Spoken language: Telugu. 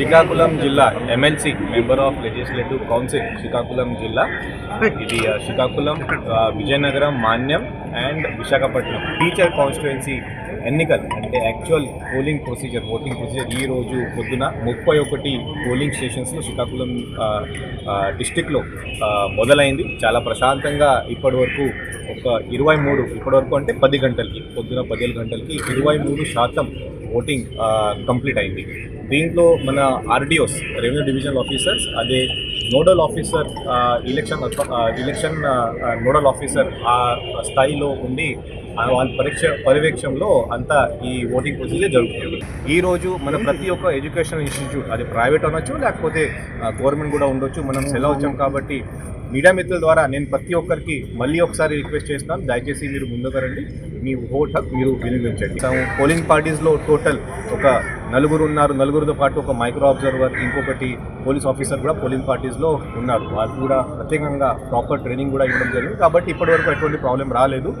శ్రీకాకుళం జిల్లా MLC member of legislative council Srikakulam జిల్లా. ఇది Srikakulam Vizianagaram Manyam and Visakhapatnam. Teacher constituency ఎన్నికలు అంటే actual polling procedure voting procedure ఈ రోజు పొద్దున ముప్పై ఒకటి పోలింగ్ స్టేషన్స్లో శ్రీకాకుళం డిస్టిక్లో మొదలైంది. చాలా ప్రశాంతంగా ఇప్పటి వరకు ఒక ఇరవై మూడు ఇప్పటి వరకు అంటే పది గంటలకి పొద్దున పదిహేను గంటలకి ఇరవై మూడు శాతం ఓటింగ్ కంప్లీట్ అయింది. దీంట్లో మన ఆర్డిఓస్ రెవెన్యూ డివిజనల్ ఆఫీసర్స్ అదే nodal officer election election nodal officer ఆ స్థాయిలో ఉండి వాళ్ళ పరీక్ష పర్యవేక్షణలో అంతా ఈ ఓటింగ్ ప్రొసీజర్ జరుగుతుంది. ఈ రోజు మన ప్రతి ఒక్క ఎడ్యుకేషన్ ఇన్స్టిట్యూట్ అది ప్రైవేట్ అనొచ్చు లేకపోతే గవర్నమెంట్ కూడా ఉండొచ్చు మనం సెలవు వచ్చాం కాబట్టి మీడియా మిత్రుల ద్వారా నేను ప్రతి ఒక్కరికి మళ్ళీ ఒకసారి రిక్వెస్ట్ చేస్తాను. దయచేసి మీరు ముందుకు రండి. మీ ఓట్ హక్ మీరు వినియోగించండి. పోలింగ్ పార్టీస్లో టోటల్ ఒక నలుగురు ఉన్నారు నలుగురితో పాటు ఒక మైక్రో అబ్జర్వర్ ఇంకొకటి పోలీస్ ఆఫీసర్ కూడా పోలింగ్ పార్టీస్లో ఉన్నారు. వాళ్ళు కూడా ప్రత్యేకంగా ప్రాపర్ ట్రైనింగ్ కూడా ఇవ్వడం జరిగింది. కాబట్టి ఇప్పటివరకు ఎటువంటి ప్రాబ్లం రాలేదు.